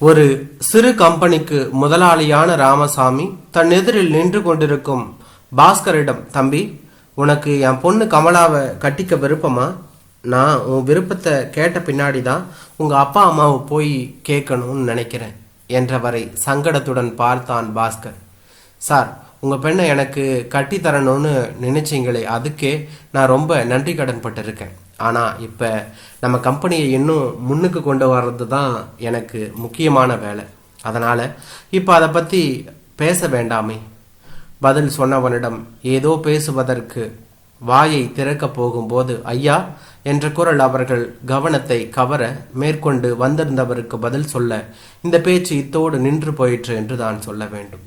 ஒரு சிறு கம்பெனிக்கு முதலாளியான ராமசாமி தன் எதிரில் நின்று கொண்டிருக்கும் பாஸ்கரிடம் தம்பி உனக்கு என் பொண்ணு கமலாவை கட்டிக்க விருப்பமா? நான் உன் விருப்பத்தை கேட்ட பின்னாடி தான் உங்கள் அப்பா அம்மாவை போய் கேட்கணும்னு நினைக்கிறேன் என்றவரை சங்கடத்துடன் பார்த்தான் பாஸ்கர். சார் உங்கள் பெண்ணை எனக்கு கட்டி தரணும்னு நினைச்சீங்களே அதுக்கே நான் ரொம்ப நன்றி கடன் பட்டிருக்கேன். ஆனால் இப்போ நம்ம கம்பெனியை இன்னும் முன்னுக்கு கொண்டு வர்றது தான் எனக்கு முக்கியமான வேலை. அதனால் இப்போ அதை பற்றி பேச வேண்டாமே. பதில் சொன்னவனிடம் ஏதோ பேசுவதற்கு வாயை திறக்கப் போகும்போது ஐயா என்ற குரல் அவர்கள் கவனத்தை கவர மேற்கொண்டு வந்திருந்தவருக்கு பதில் சொல்ல இந்த பேச்சு இத்தோடு நின்று போயிற்று என்று தான் சொல்ல வேண்டும்.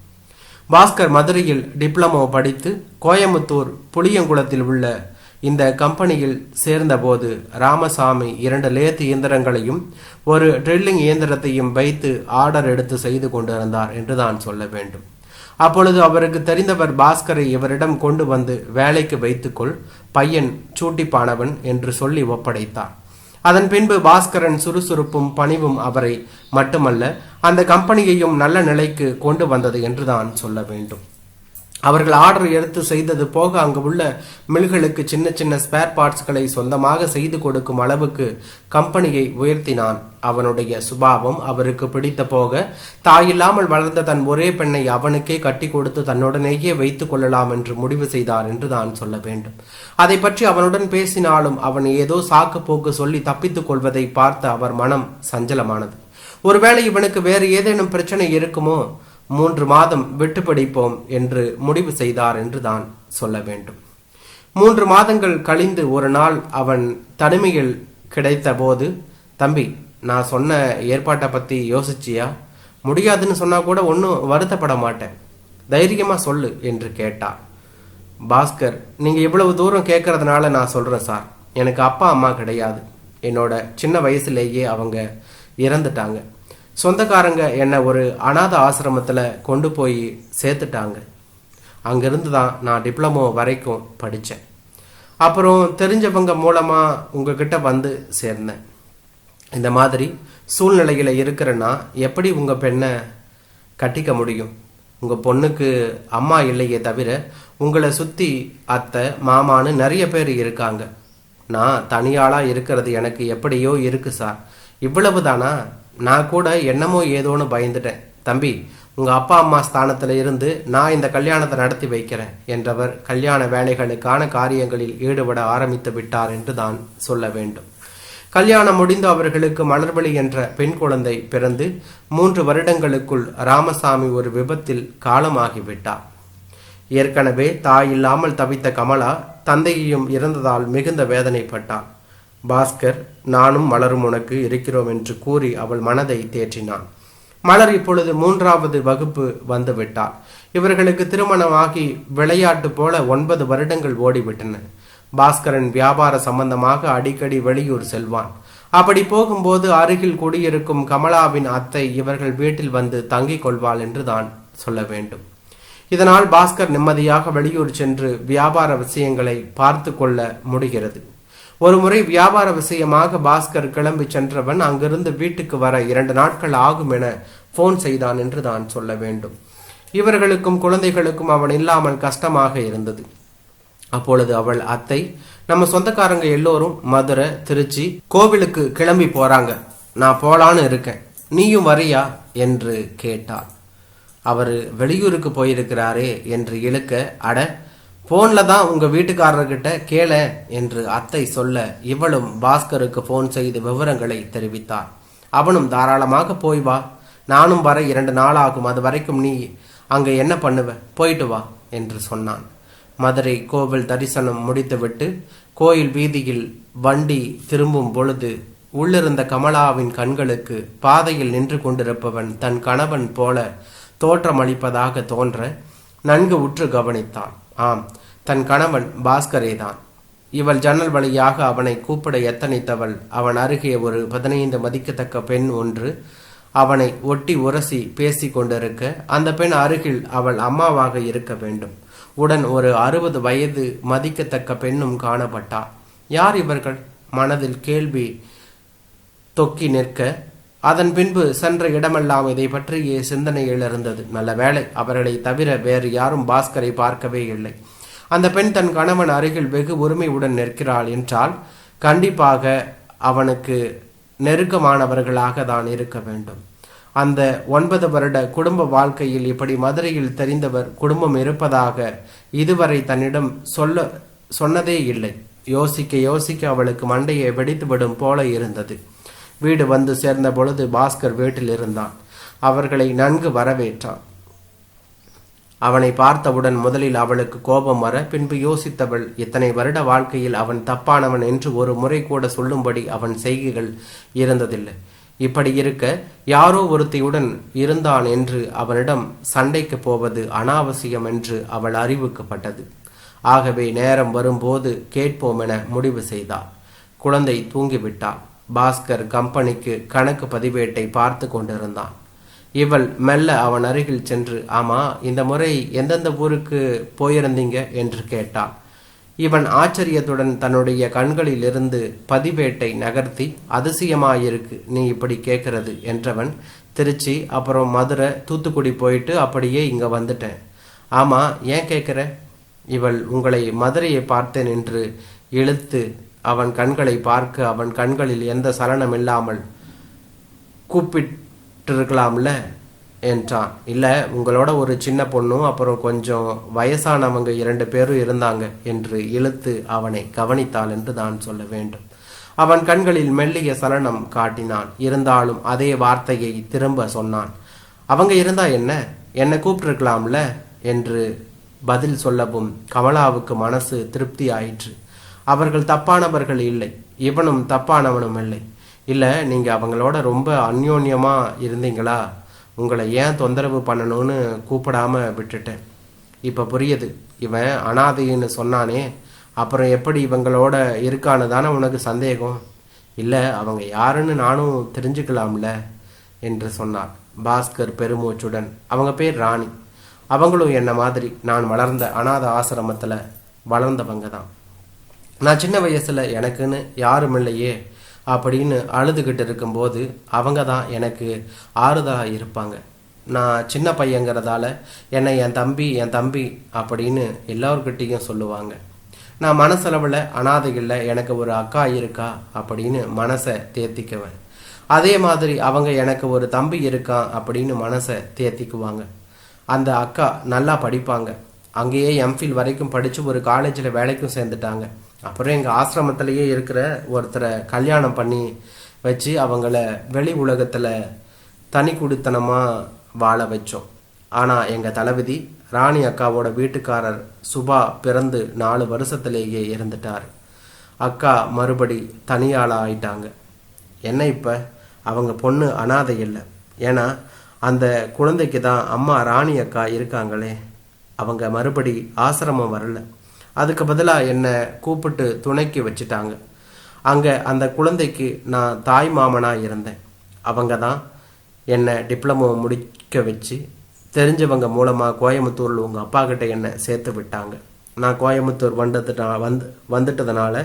பாஸ்கர் மதுரையில் டிப்ளமோ படித்து கோயம்புத்தூர் புளியங்குளத்தில் உள்ள இந்த கம்பெனியில் சேர்ந்தபோது ராமசாமி இரண்டு லேத் இயந்திரங்களையும் ஒரு ட்ரில்லிங் இயந்திரத்தையும் வைத்து ஆர்டர் எடுத்து செய்து கொண்டிருந்தார் என்று தான் சொல்ல வேண்டும். அப்பொழுது அவருக்கு தெரிந்தவர் பாஸ்கரை இவரிடம் கொண்டு வந்து வேலைக்கு வைத்துக்கொள் பையன் சூட்டிப்பானவன் என்று சொல்லி ஒப்படைத்தார். அதன் பின்பு பாஸ்கரன் சுறுசுறுப்பும் பணிவும் அவரை மட்டுமல்ல அந்த கம்பெனியையும் நல்ல நிலைக்கு கொண்டு வந்தது என்றுதான் சொல்ல வேண்டும். அவர்கள் ஆர்டர் எடுத்து செய்தது போக அங்கு உள்ள மில்களுக்கு சின்ன சின்ன ஸ்பேர் பார்ட்ஸ்களை சொந்தமாக செய்து கொடுக்கும் அளவுக்கு கம்பெனியை உயர்த்தினான். அவனுடைய சுபாவம் அவருக்கு பிடித்த போக தாயில்லாமல் வளர்ந்த தன் ஒரே பெண்ணை அவனுக்கே கட்டி கொடுத்து தன்னுடனேயே வைத்துக் கொள்ளலாம் என்று முடிவு செய்தார் என்று தான் சொல்ல வேண்டும். அதை பற்றி அவனுடன் பேசினாலும் அவன் ஏதோ சாக்கு போக்கு சொல்லி தப்பித்துக் கொள்வதை பார்த்து அவர் மனம் சஞ்சலமானது. ஒருவேளை இவனுக்கு வேறு ஏதேனும் பிரச்சனை இருக்குமோ? மூன்று மாதம் விட்டு பிடிப்போம் என்று முடிவு செய்தார் என்று தான் சொல்ல வேண்டும். மூன்று மாதங்கள் கழிந்து ஒரு நாள் அவன் தனிமையில் கிடைத்த போது தம்பி நான் சொன்ன ஏற்பாட்டை பத்தி யோசிச்சியா? முடியாதுன்னு சொன்னா கூட ஒன்றும் வருத்தப்பட மாட்டேன். தைரியமா சொல்லு என்று கேட்டார். பாஸ்கர் நீங்க இவ்வளவு தூரம் கேட்கறதுனால நான் சொல்றேன் சார். எனக்கு அப்பா அம்மா கிடையாது. என்னோட சின்ன வயசுலேயே அவங்க இறந்துட்டாங்க. சொந்தக்காரங்க என்னை ஒரு அனாத ஆசிரமத்தில் கொண்டு போய் சேர்த்துட்டாங்க. அங்கேருந்து தான் நான் டிப்ளமோ வரைக்கும் படித்தேன் அப்புறம் தெரிஞ்சவங்க மூலமாக உங்ககிட்ட வந்து சேர்ந்தேன். இந்த மாதிரி சூழ்நிலையில் இருக்கிறேன்னா எப்படி உங்கள் பெண்ணை கட்டிக்க முடியும்? உங்கள் பொண்ணுக்கு அம்மா இல்லையே தவிர உங்களை சுற்றி அத்தை மாமான்னு நிறைய பேர் இருக்காங்க. நான் தனியாளாக இருக்கிறது எனக்கு எப்படியோ இருக்கு சார். இவ்வளவு தானா நான் கூட என்னமோ ஏதோன்னு பயந்துட்டேன். தம்பி உங்கள் அப்பா அம்மா ஸ்தானத்தில் இருந்து நான் இந்த கல்யாணத்தை நடத்தி வைக்கிறேன் என்றவர் கல்யாண வேலைகளுக்கான காரியங்களில் ஈடுபட ஆரம்பித்து விட்டார் என்று தான் சொல்ல வேண்டும். கல்யாணம் முடிந்து அவர்களுக்கு மலர்வழி என்ற பெண் குழந்தை பிறந்து மூன்று வருடங்களுக்குள் ராமசாமி ஒரு விபத்தில் காலமாகிவிட்டார் ஏற்கனவே தாய் இல்லாமல் தவித்த கமலா தந்தையையும் இறந்ததால் மிகுந்த வேதனைப்பட்டாள் பாஸ்கர் நானும் மலரும் உனக்கு இருக்கிறோம் என்று கூறி அவள் மனதை தேற்றினான். மலர் இப்பொழுது மூன்றாவது வகுப்பு வந்துவிட்டாள் இவர்களுக்கு திருமணமாகி விளையாட்டு போல ஒன்பது வருடங்கள் ஓடிவிட்டன. பாஸ்கரன் வியாபார சம்பந்தமாக அடிக்கடி வெளியூர் செல்வான். அப்படி போகும்போது அருகில் குடியிருக்கும் கமலாவின் அத்தை இவர்கள் வீட்டில் வந்து தங்கிக் கொள்வாள் என்று தான் சொல்ல வேண்டும். இதனால் பாஸ்கர் நிம்மதியாக வெளியூர் சென்று வியாபார விஷயங்களை பார்த்து கொள்ள முடிகிறது. ஒருமுறை வியாபார விஷயமாக பாஸ்கர் கிளம்பி சென்றவன் அங்கிருந்து வீட்டுக்கு வர இரண்டு நாட்கள் ஆகும் என போன் செய்தான் என்று தான் சொல்ல வேண்டும். இவர்களுக்கும் குழந்தைகளுக்கும் அவன் இல்லாமல் கஷ்டமாக இருந்தது. அப்பொழுது அவள் அத்தை நம்ம சொந்தக்காரங்க எல்லோரும் மதுரை திருச்சி கோவிலுக்கு கிளம்பி போறாங்க. நான் போலான்னு இருக்கேன். நீயும் வரியா? என்று கேட்டாள். அவர் வெளியூருக்கு போயிருக்கிறாரே என்று இழுக்க அட போன்ல தான் உங்க வீட்டுக்காரர்கிட்ட கேள என்று அத்தை சொல்ல இவளும் பாஸ்கருக்கு போன் செய்து விவரங்களை தெரிவித்தார். அவனும் தாராளமாக போய் வா. நானும் வர இரண்டு நாள் ஆகும். அது வரைக்கும் நீ அங்கே என்ன பண்ணுவ? போயிட்டு வா என்று சொன்னான். மதுரை கோவில் தரிசனம் முடித்துவிட்டு கோயில் வீதியில் வண்டி திரும்பும் பொழுது உள்ளிருந்த கமலாவின் கண்களுக்கு பாதையில் நின்று கொண்டிருப்பவன் தன் கணவன் போல தோற்றமளிப்பதாக தோன்ற நன்கு உற்று கவனித்தான். ஆம் தன் கணவன் பாஸ்கரேதான். இவள் ஜன்னல் வழியாக அவனை கூப்பிட எத்தனைத்தவள் அவன் அருகே ஒரு பதினைந்து மதிக்கத்தக்க பெண் ஒன்று அவனை ஒட்டி உரசி பேசிக் கொண்டிருக்க அந்த பெண் அருகில் அவள் அம்மாவாக இருக்க வேண்டும். உடன் ஒரு அறுபது வயது மதிக்கத்தக்க பெண்ணும் காணப்பட்டா. யார் இவர்கள்? மனதில் கேள்வி தொக்கி நிற்க அதன் பின்பு சென்ற இடமெல்லாம் இதை பற்றிய சிந்தனையில் இருந்தது. நல்ல வேளை அவர்களை தவிர வேறு யாரும் பாஸ்கரை பார்க்கவே இல்லை. அந்த பெண் தன் கணவன் அருகில் வெகு உரிமையுடன் நிற்கிறாள் என்றால் கண்டிப்பாக அவனுக்கு நெருக்கமானவர்களாக தான் இருக்க வேண்டும். அந்த ஒன்பது வருட குடும்ப வாழ்க்கையில் இப்படி மதுரையில் தெரிந்தவர் குடும்பம் இருப்பதாக இதுவரை தன்னிடம் சொல்ல சொன்னதே இல்லை. யோசிக்க யோசிக்க அவளுக்கு மண்டையை வெடித்துவிடும் போல இருந்தது. வீடு வந்து சேர்ந்த பொழுது பாஸ்கர் வீட்டில் இருந்தான். அவர்களை நன்கு வரவேற்றான். அவனை பார்த்தவுடன் முதலில் அவளுக்கு கோபம் வர பின்பு யோசித்தவள் இத்தனை வருட வாழ்க்கையில் அவன் தப்பானவன் என்று ஒரு முறை கூட சொல்லும்படி அவன் செய்கைகள் இருந்ததில்லை. இப்படி இருக்க யாரோ ஒருத்தியுடன் இருந்தான் என்று அவனிடம் சண்டைக்கு போவது அனாவசியம் என்று அவள் அறிவிக்கப்பட்டது. ஆகவே நேரம் வரும்போது கேட்போம் என முடிவு செய்தாள். குழந்தை தூங்கிவிட்டாள். பாஸ்கர் கம்பெனிக்கு கணக்கு பதிவேட்டை பார்த்து கொண்டிருந்தான். இவள் மெல்ல அவன் அருகில் சென்று ஆமா இந்த முறை எந்தெந்த ஊருக்கு போயிருந்தீங்க? என்று கேட்டாள். இவன் ஆச்சரியத்துடன் தன்னுடைய கண்களில் இருந்து பதிவேட்டை நகர்த்தி அதிசயமாயிருக்கு நீ இப்படி கேட்கறது என்றவன் திருச்சி அப்புறம் மதுரை தூத்துக்குடி போயிட்டு அப்படியே இங்க வந்துட்டேன். ஆமா ஏன் கேட்குற? இவள் உங்களை மதுரையை பார்த்தேன் என்று இழுத்து அவன் கண்களை பார்க்க அவன் கண்களில் எந்த சலனம் இல்லாமல் இருக்கலாம்ல என்றான். இல்லை உங்களோட ஒரு சின்ன பொண்ணும் அப்புறம் கொஞ்சம் வயசானவங்க இரண்டு பேரும் இருந்தாங்க என்று இழுத்து அவனை கவனித்தாள் என்று தான் சொல்ல வேண்டும். அவன் கண்களில் மெல்லிய சலனம் காட்டினான். இருந்தாலும் அதே வார்த்தையை திரும்ப சொன்னான். அவங்க இருந்தா என்ன? என்னை கூப்பிட்டுருக்கலாம்ல? என்று பதில் சொல்லவும் கமலாவுக்கு மனசு திருப்தி ஆயிற்று. அவர்கள் தப்பானவர்கள் இல்லை. இவனும் தப்பானவனும் இல்லை. இல்லை நீங்கள் அவங்களோட ரொம்ப அந்யோன்யமாக இருந்தீங்களா? உங்களை ஏன் தொந்தரவு பண்ணணும்னு கூப்பிடாம விட்டுட்டேன். இப்போ புரியுது. இவன் அனாதைன்னு சொன்னானே அப்புறம் எப்படி இவங்களோட இருக்கான்னு தானே உனக்கு சந்தேகம். இல்லை அவங்க யாருன்னு நானும் தெரிஞ்சுக்கலாம்ல என்று சொன்னார் பாஸ்கர் பெருமூச்சுடன். அவங்க பேர் ராணி. அவங்களும் என்ன மாதிரி நான் வளர்ந்த அனாத ஆசிரமத்தில் வளர்ந்தவங்க தான். நான் சின்ன வயசில் எனக்குன்னு யாரும் இல்லையே அப்படின்னு அழுதுகிட்டு இருக்கும்போது அவங்க தான் எனக்கு ஆறுதலாக இருப்பாங்க. நான் சின்ன பையங்கிறதால என்னை என் தம்பி என் தம்பி அப்படின்னு எல்லோருக்கிட்டேயும் சொல்லுவாங்க. நான் மனசளவில் அனாதைகளில் எனக்கு ஒரு அக்கா இருக்கா அப்படின்னு மனசை தேத்திக்குவேன். அதே மாதிரி அவங்க எனக்கு ஒரு தம்பி இருக்கான் அப்படின்னு மனசை தேத்திக்குவாங்க. அந்த அக்கா நல்லா படிப்பாங்க. அங்கேயே எம்ஃபில் வரைக்கும் படித்து ஒரு காலேஜில் வேலைக்கும் சேர்ந்துட்டாங்க. அப்புறம் எங்கள் ஆசிரமத்திலேயே இருக்கிற ஒருத்தரை கல்யாணம் பண்ணி வச்சு அவங்கள வெளி உலகத்தில் தனி குடித்தனமாக வாழ வச்சோம். ஆனால் எங்கள் தளபதி ராணி அக்காவோட வீட்டுக்காரர் சுபா பிறந்து நாலு வருஷத்துலேயே இறந்துட்டார். அக்கா மறுபடி தனியாள ஆயிட்டாங்க. என்ன இப்போ? அவங்க பொண்ணு அனாதை இல்லை. ஏன்னா அந்த குழந்தைக்கு தான் அம்மா ராணி அக்கா இருக்காங்களே. அவங்க மறுபடி ஆசிரமம் வரலை. அதுக்கு பதிலாக என்னை கூப்பிட்டு துணைக்கு வச்சுட்டாங்க. அங்கே அந்த குழந்தைக்கு நான் தாய் மாமனாக இருந்தேன். அவங்க தான் என்னை டிப்ளமோ முடிக்க வச்சு தெரிஞ்சவங்க மூலமாக கோயம்புத்தூரில் உங்கள் அப்பா கிட்ட என்னை சேர்த்து விட்டாங்க. நான் கோயம்புத்தூர் வந்ததுனா வந்து வந்துட்டதுனால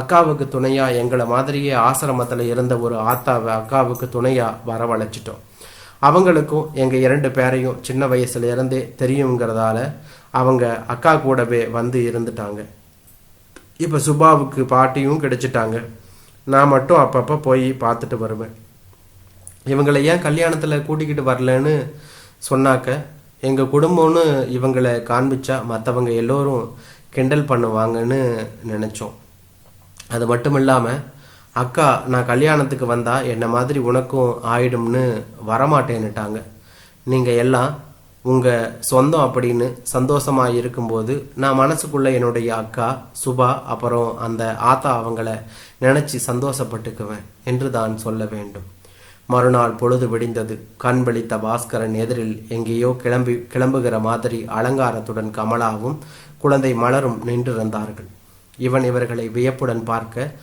அக்காவுக்கு துணையாக எங்களை மாதிரியே ஆசிரமத்தில் இருந்த ஒரு ஆத்தாவை அக்காவுக்கு துணையாக வரவழைச்சிட்டோம். அவங்களுக்கும் எங்கள் இரண்டு பேரையும் சின்ன வயசுலேருந்தே தெரியுங்கிறதால அவங்க அக்கா கூடவே வந்து இருந்துட்டாங்க. இப்போ சுபாவுக்கு பாட்டியும் கிடைச்சிட்டாங்க. நான் மட்டும் அப்பப்போ போய் பார்த்துட்டு வருவேன். இவங்களை ஏன் கல்யாணத்தில் கூட்டிக்கிட்டு வரலன்னு சொன்னாக்க எங்கள் குடும்பம்னு இவங்களை காண்பிச்சா மற்றவங்க எல்லோரும் கிண்டல் பண்ணுவாங்கன்னு நினச்சோம். அது மட்டும் இல்லாமல் அக்கா நான் கல்யாணத்துக்கு வந்தால் என்னை மாதிரி உனக்கும் ஆயிடும்னு வரமாட்டேன்னுட்டாங்க. நீங்கள் எல்லாம் உங்கள் சொந்தம் அப்படின்னு சந்தோஷமாக இருக்கும்போது நான் மனசுக்குள்ளே என்னுடைய அக்கா சுபா அப்புறம் அந்த ஆத்தா அவங்கள நினச்சி சந்தோஷப்பட்டுக்குவேன் என்று தான் சொல்ல வேண்டும். மறுநாள் பொழுது விடிந்தது. கண் விழித்த பாஸ்கரன் எதிரில் எங்கேயோ கிளம்பி கிளம்புகிற மாதிரி அலங்காரத்துடன் கமலாவும் குழந்தை மலரும் நின்றிருந்தார்கள். இவன் இவர்களை வியப்புடன் பார்க்க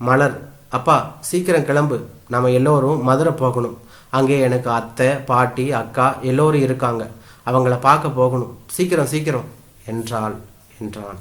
மலர் அப்பா சீக்கிரம் கிளம்பு. நம்ம எல்லோரும் மதுரை போகணும். அங்கே எனக்கு அத்தை பாட்டி அக்கா எல்லோரும் இருக்காங்க. அவங்கள பார்க்க போகணும். சீக்கிரம் சீக்கிரம். என்றாள் என்றான்.